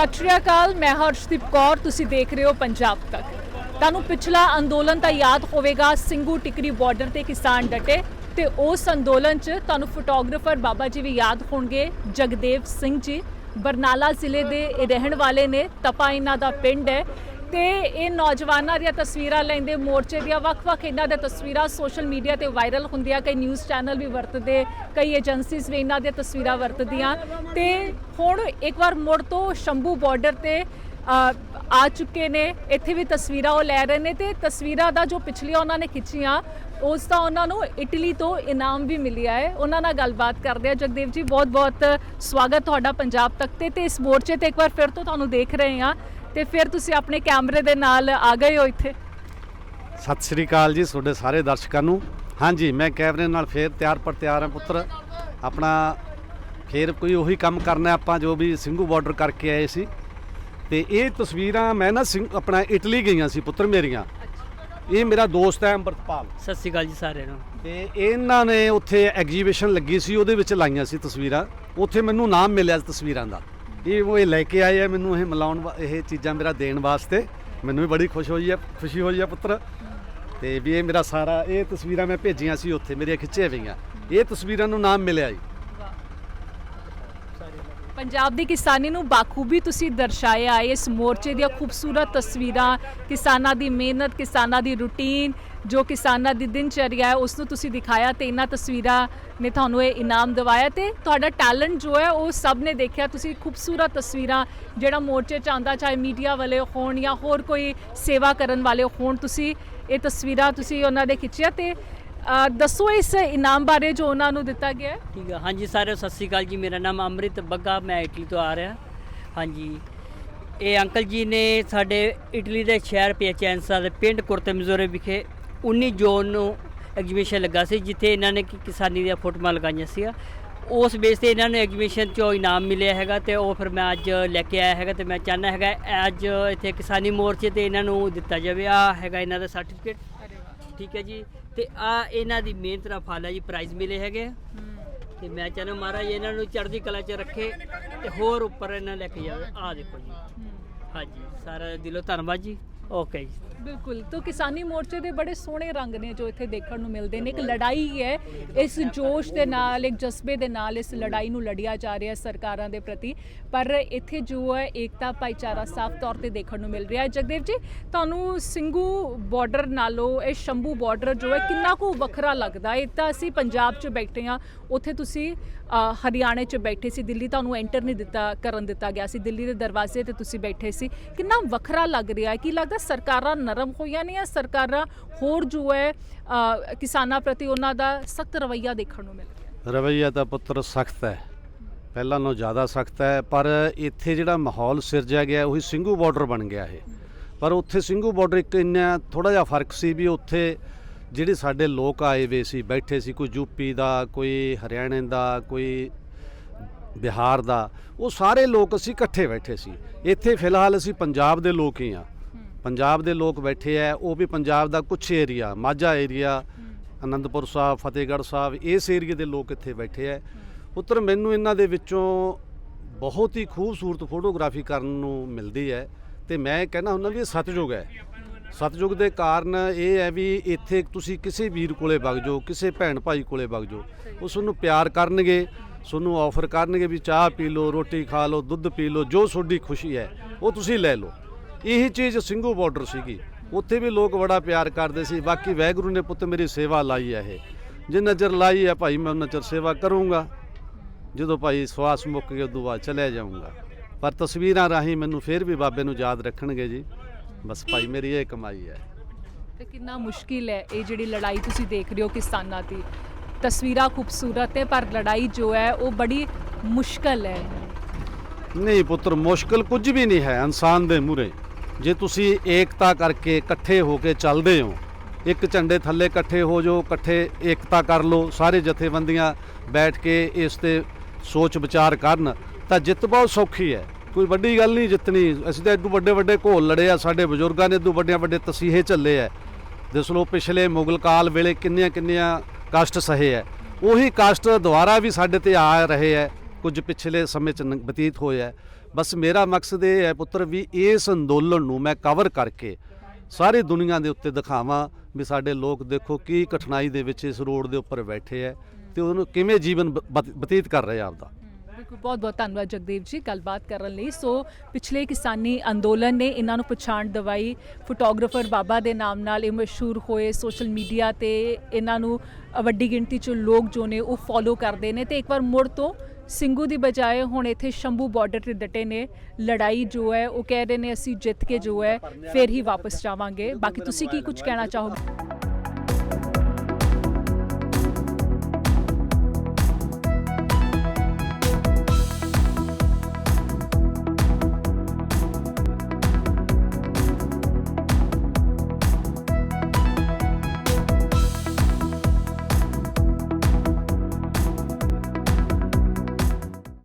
ਸਤਿ ਸ਼੍ਰੀ ਅਕਾਲ, ਮੈਂ ਹਰਸ਼ਦੀਪ ਕੌਰ, ਤੁਸੀਂ ਦੇਖ ਰਹੇ ਹੋ ਪੰਜਾਬ ਤੱਕ। ਤੁਹਾਨੂੰ ਪਿਛਲਾ ਅੰਦੋਲਨ ਤਾਂ ਯਾਦ ਹੋਵੇਗਾ ਸਿੰਘੂ ਟਿਕਰੀ ਬਾਰਡਰ ਤੇ ਕਿਸਾਨ ਡਟੇ ਤੇ ਉਸ ਅੰਦੋਲਨ 'ਚ ਤੁਹਾਨੂੰ ਫੋਟੋਗ੍ਰਾਫਰ ਬਾਬਾ ਜੀ ਵੀ ਯਾਦ ਹੋਣਗੇ, ਜਗਦੇਵ ਸਿੰਘ ਜੀ। ਬਰਨਾਲਾ ਜ਼ਿਲ੍ਹੇ ਦੇ ਇਹ ਰਹਿਣ ਵਾਲੇ ਨੇ, ਤਪਾ ਇਹਨਾਂ ਦਾ ਪਿੰਡ ਹੈ। ਤੇ ਇਹ ਨੌਜਵਾਨਾਂ ਦੀਆਂ ਤਸਵੀਰਾਂ ਲੈਂਦੇ ਮੋਰਚੇ ਦੀਆਂ ਵੱਖ-ਵੱਖ ਇਹਨਾਂ ਦੀਆਂ ਤਸਵੀਰਾਂ ਸੋਸ਼ਲ ਮੀਡੀਆ ਤੇ ਵਾਇਰਲ ਹੁੰਦੀਆਂ, ਕਈ ਨਿਊਜ਼ ਚੈਨਲ ਵੀ ਵਰਤਦੇ, ਕਈ ਏਜੰਸੀਜ਼ ਵੀ ਇਹਨਾਂ ਦੀਆਂ ਤਸਵੀਰਾਂ ਵਰਤਦੀਆਂ। ਤੇ ਹੁਣ ਇੱਕ ਵਾਰ ਮੁੜ ਤੋਂ ਸ਼ੰਭੂ ਬਾਰਡਰ ਤੇ ਆ ਚੁੱਕੇ ਨੇ, ਇੱਥੇ ਵੀ ਤਸਵੀਰਾਂ ਉਹ ਲੈ ਰਹੇ ਨੇ ਤੇ ਤਸਵੀਰਾਂ ਦਾ ਜੋ ਪਿਛਲੀਆਂ ਉਹਨਾਂ ਨੇ ਖਿੱਚੀਆਂ, ਉਸ ਦਾ ਉਹਨਾਂ ਨੂੰ ਇਟਲੀ ਤੋਂ ਇਨਾਮ ਵੀ ਮਿਲਿਆ ਹੈ। ਉਹਨਾਂ ਨਾਲ ਗੱਲਬਾਤ ਕਰਦੇ ਆ ਜਗਦੇਵ ਜੀ ਬਹੁਤ ਬਹੁਤ ਸਵਾਗਤ ਤੁਹਾਡਾ ਪੰਜਾਬ ਤੱਕ ਤੇ ਤੇ ਇਸ ਮੋਰਚੇ ਤੇ ਇੱਕ ਵਾਰ ਫਿਰ ਤੋਂ ਤੁਹਾਨੂੰ ਦੇਖ ਰਹੇ ਹਾਂ। ਤੇ ਫਿਰ ਤੁਸੀਂ ਆਪਣੇ ਕੈਮਰੇ ਦੇ ਨਾਲ ਆ ਗਏ ਹੋ ਇੱਥੇ? ਸਤਿ ਸ੍ਰੀ ਅਕਾਲ ਜੀ ਤੁਹਾਡੇ ਸਾਰੇ ਦਰਸ਼ਕਾਂ ਨੂੰ। ਹਾਂਜੀ ਮੈਂ ਕੈਮਰੇ ਨਾਲ ਫੇਰ ਤਿਆਰ ਪਰ ਤਿਆਰ ਹਾਂ ਪੁੱਤਰ। ਆਪਣਾ ਫੇਰ ਕੋਈ ਉਹੀ ਕੰਮ ਕਰਨਾ ਆਪਾਂ ਜੋ ਵੀ ਸਿੰਘੂ ਬਾਰਡਰ ਕਰਕੇ ਆਏ ਸੀ। ਤੇ ਇਹ ਤਸਵੀਰਾਂ ਮੈਂ ਨਾ ਸਿੰਘ ਆਪਣਾ ਇਟਲੀ ਗਈਆਂ ਸੀ ਪੁੱਤਰ ਮੇਰੀਆਂ। ਇਹ ਮੇਰਾ ਦੋਸਤ ਹੈ ਅੰਮ੍ਰਿਤਪਾਲ। ਸਤਿ ਸ਼੍ਰੀ ਅਕਾਲ ਜੀ ਸਾਰਿਆਂ ਨੂੰ। ਤੇ ਇਹਨਾਂ ਨੇ ਉੱਥੇ ਐਗਜੀਬਿਸ਼ਨ ਲੱਗੀ ਸੀ ਉਹਦੇ ਵਿੱਚ ਲਾਈਆਂ ਸੀ ਤਸਵੀਰਾਂ। ਉੱਥੇ ਮੈਨੂੰ ਨਾਮ ਮਿਲਿਆ ਇਸ ਤਸਵੀਰਾਂ ਦਾ। ਇਹ ਉਹ ਇਹ ਲੈ ਕੇ ਆਏ ਆ ਮੈਨੂੰ ਇਹ ਮਿਲਾਉਣ ਵਾ- ਇਹ ਚੀਜ਼ਾਂ ਮੇਰਾ ਦੇਣ ਵਾਸਤੇ। ਮੈਨੂੰ ਵੀ ਬੜੀ ਖੁਸ਼ ਹੋਈ ਹੈ ਖੁਸ਼ੀ ਹੋਈ ਹੈ ਪੁੱਤਰ। ਤੇ ਵੀ ਇਹ ਮੇਰਾ ਸਾਰਾ ਇਹ ਤਸਵੀਰਾਂ ਮੈਂ ਭੇਜੀਆਂ ਸੀ ਉੱਥੇ, ਮੇਰੀਆਂ ਖਿੱਚੇ ਹੋਈਆਂ ਇਹ ਤਸਵੀਰਾਂ ਨੂੰ ਨਾਮ ਮਿਲਿਆ ਜੀ। ਪੰਜਾਬ ਦੀ ਕਿਸਾਨੀ ਨੂੰ ਬਾਖੂਬੀ ਤੁਸੀਂ ਦਰਸਾਇਆ। ਹੈ ਇਸ ਮੋਰਚੇ ਦੀਆਂ ਖੂਬਸੂਰਤ ਤਸਵੀਰਾਂ, ਕਿਸਾਨਾਂ ਦੀ ਮਿਹਨਤ, ਕਿਸਾਨਾਂ ਦੀ ਰੁਟੀਨ, ਜੋ ਕਿਸਾਨਾਂ ਦੀ ਦਿਨਚਰਿਆ ਹੈ ਉਸ ਨੂੰ ਤੁਸੀਂ ਦਿਖਾਇਆ ਤੇ ਇਹਨਾਂ ਤਸਵੀਰਾਂ ਨੇ ਤੁਹਾਨੂੰ ਇਹ ਇਨਾਮ ਦਿਵਾਇਆ ਤੇ ਤੁਹਾਡਾ ਟੈਲੈਂਟ ਜੋ ਹੈ, ਉਹ ਸਭ ਨੇ ਦੇਖਿਆ। ਤੁਸੀਂ ਖੂਬਸੂਰਤ ਤਸਵੀਰਾਂ ਜਿਹੜਾ ਮੋਰਚੇ ਚ ਆਉਂਦਾ, ਚਾਹੇ ਮੀਡੀਆ ਵਾਲੇ ਹੋਣ ਜਾਂ ਹੋਰ ਕੋਈ ਸੇਵਾ ਕਰਨ ਵਾਲੇ ਹੋਣ, ਤੁਸੀਂ ਇਹ ਤਸਵੀਰਾਂ ਤੁਸੀਂ ਉਹਨਾਂ ਦੇ ਖਿੱਚਿਆ ਤੇ ਅ, ਦੱਸੋ ਇਸ ਇਨਾਮ ਬਾਰੇ ਜੋ ਉਹਨਾਂ ਨੂੰ ਦਿੱਤਾ ਗਿਆ ਹੈ। ਠੀਕ ਆ। ਹਾਂਜੀ ਸਾਰਿਆਂ ਨੂੰ ਸਤਿ ਸ਼੍ਰੀ ਅਕਾਲ ਜੀ। ਮੇਰਾ ਨਾਮ ਅੰਮ੍ਰਿਤ ਬੱਗਾ ਮੈਂ ਇਟਲੀ ਤੋਂ ਆ ਰਿਹਾ। ਹਾਂਜੀ। ਇਹ ਅੰਕਲ ਜੀ ਨੇ ਸਾਡੇ ਇਟਲੀ ਦੇ ਸ਼ਹਿਰ ਪਿਆਚੈਂਸਾ ਦੇ ਪਿੰਡ ਕੁਰਤੇ ਵਿਖੇ 19 ਜੂਨ ਨੂੰ ਐਗਜੀਬਿਸ਼ਨ ਲੱਗਾ ਸੀ ਜਿੱਥੇ ਇਹਨਾਂ ਨੇ ਕਿ- ਕਿਸਾਨੀ ਦੀਆਂ ਫੋਟੋਆਂ ਲਗਾਈਆਂ ਸੀ ਉਸ ਬੇਸ ਤੇ ਇਹਨਾਂ ਨੂੰ ਐਗਜੀਬਿਸ਼ਨ ਚੋਂ ਇਨਾਮ ਮਿਲਿਆ ਹੈਗਾ ਤੇ ਉਹ ਫਿਰ ਮੈਂ ਅੱਜ ਲੈ ਕੇ ਆਇਆ ਹੈਗਾ ਤੇ ਮੈਂ ਚਾਹੁੰਦਾ ਹੈਗਾ ਅੱਜ ਇੱਥੇ ਕਿਸਾਨੀ ਮੋਰਚੇ ਤੇ ਇਹਨਾਂ ਨੂੰ ਦਿੱਤਾ ਜਾਵੇ। ਆ ਹੈਗਾ ਇਹਨਾਂ ਦਾ ਸਰਟੀਫਿਕੇਟ। ਠੀਕ ਹੈ ਜੀ। ਤੇ ਆ ਇਹਨਾਂ ਦੀ ਮਿਹਨਤ ਦਾ ਫਲ ਹੈ ਜੀ ਪ੍ਰਾਈਜ਼ ਮਿਲੇ ਹੈਗੇ ਆ। ਤੇ ਮੈਂ ਚਾਹੁੰਦਾ ਮਹਾਰਾਜ ਇਹਨਾਂ ਨੂੰ ਚੜ੍ਹਦੀ ਕਲਾ 'ਚ ਰੱਖੇ ਤੇ ਹੋਰ ਉੱਪਰ ਇਹਨਾਂ ਲੈ ਕੇ ਜਾਵੇ। ਆ ਦੇਖੋ ਜੀ। ਹਾਂਜੀ ਸਾਰਾ ਦਿਲੋਂ ਧੰਨਵਾਦ ਜੀ। ਓਕੇ ਜੀ ਬਿਲਕੁਲ, ਤਾਂ ਕਿਸਾਨੀ ਮੋਰਚੇ ਦੇ ਬੜੇ ਸੋਹਣੇ ਰੰਗ ਨੇ ਜੋ ਇੱਥੇ ਦੇਖਣ ਨੂੰ ਮਿਲਦੇ ਨੇ। ਇੱਕ ਲੜਾਈ ਹੈ, ਇਸ ਜੋਸ਼ ਦੇ ਨਾਲ, ਇੱਕ ਜਜ਼ਬੇ ਦੇ ਨਾਲ ਇਸ ਲੜਾਈ ਨੂੰ ਲੜਿਆ ਜਾ ਰਿਹਾ ਸਰਕਾਰਾਂ ਦੇ ਪ੍ਰਤੀ। ਪਰ ਇੱਥੇ ਜੋ ਹੈ, ਏਕਤਾ ਭਾਈਚਾਰਾ ਸਾਫ਼ ਤੌਰ ਤੇ ਦੇਖਣ ਨੂੰ ਮਿਲ ਰਿਹਾ ਹੈ। ਜਗਦੇਵ ਜੀ, ਤੁਹਾਨੂੰ ਸਿੰਘੂ ਬਾਰਡਰ ਨਾਲੋਂ, ਇਹ ਸ਼ੰਭੂ ਬਾਰਡਰ ਜੋ ਹੈ, ਕਿੰਨਾ ਕੁ ਵੱਖਰਾ ਲੱਗਦਾ ਹੈ? ਇਹ ਤਾਂ ਅਸੀਂ ਪੰਜਾਬ 'ਚ ਬੈਠੇ ਹਾਂ, ਉੱਥੇ ਤੁਸੀਂ ਹਰਿਆਣੇ 'ਚ ਬੈਠੇ ਸੀ, ਦਿੱਲੀ ਤੁਹਾਨੂੰ ਐਂਟਰ ਨਹੀਂ ਦਿੱਤਾ, ਕਰਨ ਦਿੱਤਾ ਗਿਆ ਸੀ। ਦਿੱਲੀ ਦੇ ਦਰਵਾਜ਼ੇ ਤੇ ਤੁਸੀਂ ਬੈਠੇ ਸੀ। ਕਿੰਨਾ ਵੱਖਰਾ ਲੱਗ ਰਿਹਾ ਹੈ? ਕੀ ਲੱਗਦਾ ਸਰਕਾਰਾਂ ਨਰਮ ਹੋਈਆਂ ਨੇ ਜਾਂ ਸਰਕਾਰਾਂ ਹੋਰ ਜੋ ਹੈ ਕਿਸਾਨਾਂ ਪ੍ਰਤੀ ਉਹਨਾਂ ਦਾ ਸਖਤ ਰਵੱਈਆ ਦੇਖਣ ਨੂੰ ਮਿਲ ਰਿਹਾ ਰਵਈਆ ਤਾਂ ਪੁੱਤਰ ਸਖਤ ਹੈ। ਪਹਿਲਾਂ ਨਾਲੋਂ ਜ਼ਿਆਦਾ ਸਖਤ ਹੈ, ਪਰ ਇੱਥੇ ਜਿਹੜਾ ਮਾਹੌਲ ਸਿਰਜਿਆ ਗਿਆ, ਉਹੀ ਸਿੰਘੂ ਬਾਰਡਰ ਬਣ ਗਿਆ ਇਹ। ਪਰ ਉੱਥੇ ਸਿੰਘੂ ਬਾਰਡਰ ਇੱਕ ਇੰਨਾ ਥੋੜਾ ਜਿਹਾ ਫ਼ਰਕ ਸੀ ਵੀ ਉੱਥੇ ਜਿਹੜੇ ਸਾਡੇ ਲੋਕ ਆਏ ਵੇ ਸੀ, ਬੈਠੇ ਸੀ, ਕੋਈ ਯੂਪੀ ਦਾ, ਕੋਈ ਹਰਿਆਣੇ ਦਾ, ਕੋਈ ਬਿਹਾਰ ਦਾ, ਉਹ ਸਾਰੇ ਲੋਕ ਅਸੀਂ ਇਕੱਠੇ ਬੈਠੇ ਸੀ। ਇੱਥੇ ਫਿਲਹਾਲ ਅਸੀਂ ਪੰਜਾਬ ਦੇ ਲੋਕ ਹੀ ਆ ਪੰਜਾਬ ਦੇ ਲੋਕ ਬੈਠੇ ਆ ਉਹ ਵੀ ਪੰਜਾਬ ਦਾ ਕੁਝ ਏਰੀਆ ਮਾਝਾ ਏਰੀਆ ਆਨੰਦਪੁਰ ਸਾਹਿਬ ਫਤਿਹਗੜ੍ਹ ਸਾਹਿਬ ਇਸ ਏਰੀਏ ਦੇ ਲੋਕ ਇੱਥੇ ਬੈਠੇ ਆ। ਪੁੱਤਰ ਮੈਨੂੰ ਇਹਨਾਂ ਦੇ ਵਿੱਚੋਂ ਬਹੁਤ ਹੀ ਖੂਬਸੂਰਤ ਫੋਟੋਗ੍ਰਾਫੀ ਕਰਨ ਨੂੰ ਮਿਲਦੀ ਹੈ ਤੇ ਮੈਂ ਕਹਿੰਦਾ ਹੁੰਦਾ ਵੀ ਇਹ ਸਤਜੁਗ ਹੈ। ਸਤਜੁਗ ਦੇ ਕਾਰਨ ਇਹ ਹੈ ਵੀ ਇੱਥੇ ਤੁਸੀਂ ਕਿਸੇ ਵੀਰ ਕੋਲੇ ਵਗ ਜਾਓ ਕਿਸੇ ਭੈਣ ਭਾਈ ਕੋਲੇ ਵਗ ਜਾਓ ਉਹ ਤੁਹਾਨੂੰ ਪਿਆਰ ਕਰਨਗੇ ਤੁਹਾਨੂੰ ਆਫਰ ਕਰਨਗੇ ਵੀ ਚਾਹ ਪੀ ਲਓ ਰੋਟੀ ਖਾ ਲਓ ਦੁੱਧ ਪੀ ਲਓ ਜੋ ਤੁਹਾਡੀ ਖੁਸ਼ੀ ਹੈ ਉਹ ਤੁਸੀਂ ਲੈ ਲਓ। ਇਹੀ ਚੀਜ਼ ਸਿੰਘੂ ਬਾਰਡਰ ਸੀਗੀ। ਉੱਥੇ ਵੀ ਲੋਕ ਬੜਾ ਪਿਆਰ ਕਰਦੇ ਸੀ। ਬਾਕੀ ਵੈਗੁਰੂ ਨੇ ਪੁੱਤ ਮੇਰੀ ਸੇਵਾ ਲਾਈ ਹੈ ਇਹ। ਜੇ ਨਜ਼ਰ ਲਾਈ ਹੈ ਭਾਈ ਮੈਂ ਉਹਨਾਂ ਚਿਰ ਸੇਵਾ ਕਰੂੰਗਾ। ਜਦੋਂ ਭਾਈ ਸਵਾਸ ਮੁੱਕ ਗਿਆ ਉਦੋਂ ਬਾਅਦ ਚਲਿਆ ਜਾਊਂਗਾ। ਪਰ ਤਸਵੀਰਾਂ ਰਾਹੀਂ ਮੈਨੂੰ ਫੇਰ ਵੀ ਬਾਬੇ ਨੂੰ ਯਾਦ ਰੱਖਣਗੇ ਜੀ। ਬਸ ਭਾਈ ਮੇਰੀ ਇਹ ਕਮਾਈ ਹੈ ਤੇ ਕਿੰਨਾ ਮੁਸ਼ਕਿਲ ਹੈ ਇਹ ਜਿਹੜੀ ਲੜਾਈ ਤੁਸੀਂ ਦੇਖ ਰਹੇ ਹੋ ਕਿਸਾਨਾਂ ਦੀ। ਤਸਵੀਰਾਂ ਖੂਬਸੂਰਤ ਹੈ ਪਰ ਲੜਾਈ ਜੋ ਹੈ ਉਹ ਬੜੀ ਮੁਸ਼ਕਲ ਹੈ। ਨਹੀਂ ਪੁੱਤਰ ਮੁਸ਼ਕਲ ਕੁਝ ਵੀ ਨਹੀਂ ਹੈ। ਇਨਸਾਨ ਦੇ ਮੂਹਰੇ। ਜੇ ਤੁਸੀਂ ਏਕਤਾ ਕਰਕੇ ਇਕੱਠੇ ਹੋ ਕੇ ਚੱਲਦੇ ਹੋ, ਇੱਕ ਝੰਡੇ ਥੱਲੇ ਇਕੱਠੇ ਹੋ ਜਾਓ, ਇਕੱਠੇ ਏਕਤਾ ਕਰ ਲਓ, ਸਾਰੇ ਜਥੇਬੰਦੀਆਂ ਬੈਠ ਕੇ ਇਸ ਤੇ ਸੋਚ ਵਿਚਾਰ ਕਰਨ, ਤਾਂ ਜਿੱਤ ਬਹੁਤ ਸੌਖੀ ਹੈ। ਕੋਈ ਵੱਡੀ ਗੱਲ ਨਹੀਂ ਜਿੱਤਣੀ। ਅਸੀਂ ਤਾਂ ਐਡੂ ਵੱਡੇ ਵੱਡੇ ਘੋਲ ਲੜੇ ਆ, ਸਾਡੇ ਬਜ਼ੁਰਗਾਂ ਨੇ ਐਡੂ ਵੱਡੇ ਵੱਡੇ ਤਸੀਹੇ ਝੱਲੇ ਆ। ਦੇਖ ਲਓ, ਪਿਛਲੇ ਮੁਗਲ ਕਾਲ ਵੇਲੇ ਕਿੰਨੀਆਂ ਕਿੰਨੀਆਂ ਕਸ਼ਟ ਸਹੇ ਹੈ ਉਹੀ ਕਸ਼ਟ ਦੁਬਾਰਾ ਵੀ ਸਾਡੇ ਤੇ ਆ ਰਹੇ ਹੈ ਕੁਝ ਪਿਛਲੇ ਸਮੇਂ ਚ ਬਤੀਤ ਹੋਇਆ। ਹੈ। ਬਸ ਮੇਰਾ ਮਕਸਦ ਇਹ ਹੈ ਪੁੱਤਰ ਵੀ ਇਸ ਅੰਦੋਲਨ ਨੂੰ ਮੈਂ ਕਵਰ ਕਰਕੇ ਸਾਰੀ ਦੁਨੀਆ ਦੇ ਉੱਤੇ ਦਿਖਾਵਾਂ ਵੀ ਸਾਡੇ ਲੋਕ ਦੇਖੋ ਕੀ ਕਠਿਨਾਈ ਦੇ ਵਿੱਚ ਇਸ ਰੋਡ ਦੇ ਉੱਪਰ ਬੈਠੇ ਹੈ ਤੇ ਉਹਨੂੰ ਕਿਵੇਂ ਜੀਵਨ ਬਤੀਤ ਕਰ ਰਹੇ ਆ ਆਪਦਾ। ਬਿਲਕੁਲ ਬਹੁਤ ਬਹੁਤ ਧੰਨਵਾਦ ਜਗਦੇਵ ਜੀ ਗੱਲਬਾਤ ਕਰਨ ਲਈ। ਸੋ ਪਿਛਲੇ ਕਿਸਾਨੀ ਅੰਦੋਲਨ ਨੇ ਇਹਨਾਂ ਨੂੰ ਪਛਾਣ ਦਵਾਈ। ਫੋਟੋਗ੍ਰਾਫਰ ਬਾਬਾ ਦੇ ਨਾਮ ਨਾਲ ਇਹ ਮਸ਼ਹੂਰ ਹੋਏ ਸੋਸ਼ਲ ਮੀਡੀਆ ਤੇ ਇਹਨਾਂ ਨੂੰ ਵੱਡੀ ਗਿਣਤੀ 'ਚ ਲੋਕ ਜੋ ਨੇ ਉਹ ਫੋਲੋ ਕਰਦੇ ਨੇ। ਤੇ ਇੱਕ ਵਾਰ ਮੁੜ ਤੋਂ ਸਿੰਘੂ ਦੀ ਬਜਾਏ ਹੁਣ ਇੱਥੇ ਸ਼ੰਭੂ ਬਾਰਡਰ ਤੇ ਡਟੇ ਨੇ। ਲੜਾਈ ਜੋ ਹੈ ਉਹ ਕਹਿ ਰਹੇ ਨੇ, ਅਸੀਂ ਜਿੱਤ ਕੇ ਜੋ ਹੈ, ਫਿਰ ਹੀ ਵਾਪਸ ਜਾਵਾਂਗੇ। ਬਾਕੀ ਤੁਸੀਂ ਕੀ ਕੁਝ ਕਹਿਣਾ ਚਾਹੋਗੇ?